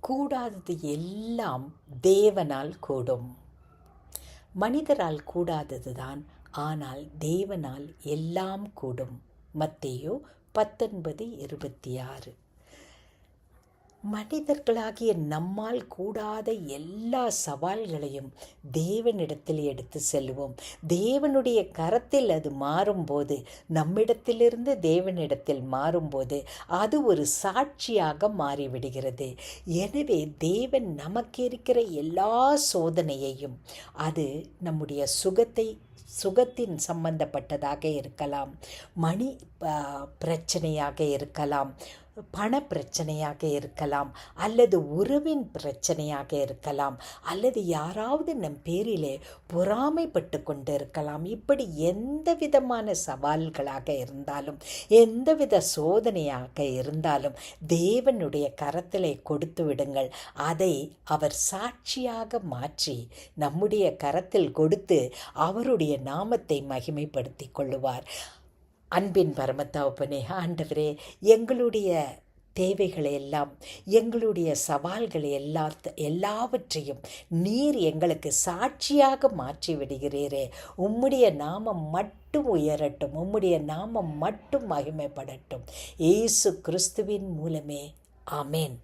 கூடாதது எல்லாம் தேவனால் கூடும். மனிதரால் கூடாததுதான் ஆனால் தேவனால் எல்லாம் கூடும். மத்தையோ பத்தொன்பது இருபத்தி ஆறு. மனிதர்களாகிய நம்மால் கூடாத எல்லா சவால்களையும் தேவனிடத்தில் எடுத்து செல்வோம் தேவனுடைய கரத்தில் அது மாறும்போது நம்மிடத்திலிருந்து தேவனிடத்தில் மாறும்போது அது ஒரு சாட்சியாக மாறிவிடுகிறது. எனவே தேவன் நமக்கு இருக்கிற எல்லா சோதனையையும் அது நம்முடைய சுகத்தை சுகத்தின் சம்பந்தப்பட்டதாக இருக்கலாம் மணி பிரச்சனையாக இருக்கலாம் பண பிரச்சனையாக இருக்கலாம் அல்லது உறவின் பிரச்சனையாக இருக்கலாம் அல்லது யாராவது நம் பேரிலே பொறாமைப்பட்டு கொண்டு இருக்கலாம் இப்படி எந்த விதமான சவால்களாக இருந்தாலும் எந்தவித சோதனையாக இருந்தாலும் தேவனுடைய கரத்திலே கொடுத்து விடுங்கள். அதை அவர் சாட்சியாக மாற்றி நம்முடைய கரத்தில் கொடுத்து அவருடைய நாமத்தை மகிமைப்படுத்தி கொள்ளுவார். அன்பின் பரமத்தாப்பனே ஆண்டவரே எங்களுடைய தேவைகளை எல்லாம் எங்களுடைய சவால்களை எல்லா எல்லாவற்றையும் நீர் எங்களுக்கு சாட்சியாக மாற்றி விடுகிறீரே. உம்முடைய நாமம் மட்டும் உயரட்டும் உம்முடைய நாமம் மட்டும் மகிமைப்படட்டும். ஏசு கிறிஸ்துவின் மூலமே. ஆமேன்.